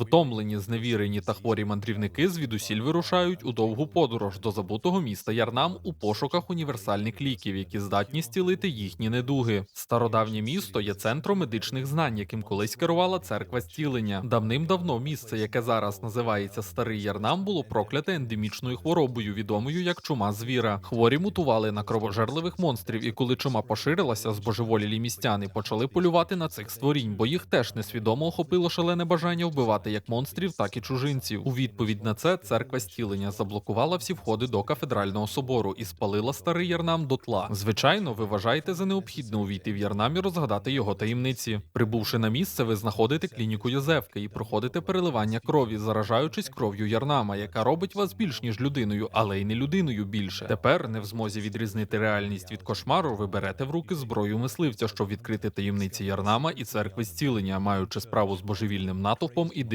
Втомлені, зневірені та хворі мандрівники звідусіль вирушають у довгу подорож до забутого міста Ярнам у пошуках універсальних ліків, які здатні зцілити їхні недуги. Стародавнє місто є центром медичних знань, яким колись керувала церква зцілення. Давним-давно місце, яке зараз називається Старий Ярнам, було прокляте ендемічною хворобою, відомою як чума звіра. Хворі мутували на кровожерливих монстрів, і коли чума поширилася, збожеволілі містяни почали полювати на цих створінь, бо їх теж несвідомо охопило шалене бажання вбивати як монстрів, так і чужинців. У відповідь на це церква зцілення заблокувала всі входи до кафедрального собору і спалила старий ярнам дотла. Звичайно, ви вважаєте за необхідне увійти в ярнам і розгадати його таємниці. Прибувши на місце, ви знаходите клініку Йозефки і проходите переливання крові, заражаючись кров'ю ярнама, яка робить вас більш ніж людиною, але й не людиною більше. Тепер, не в змозі відрізнити реальність від кошмару, ви берете в руки зброю мисливця, щоб відкрити таємниці ярнама і церкви зцілення, маючи справу з божевільним натовпом і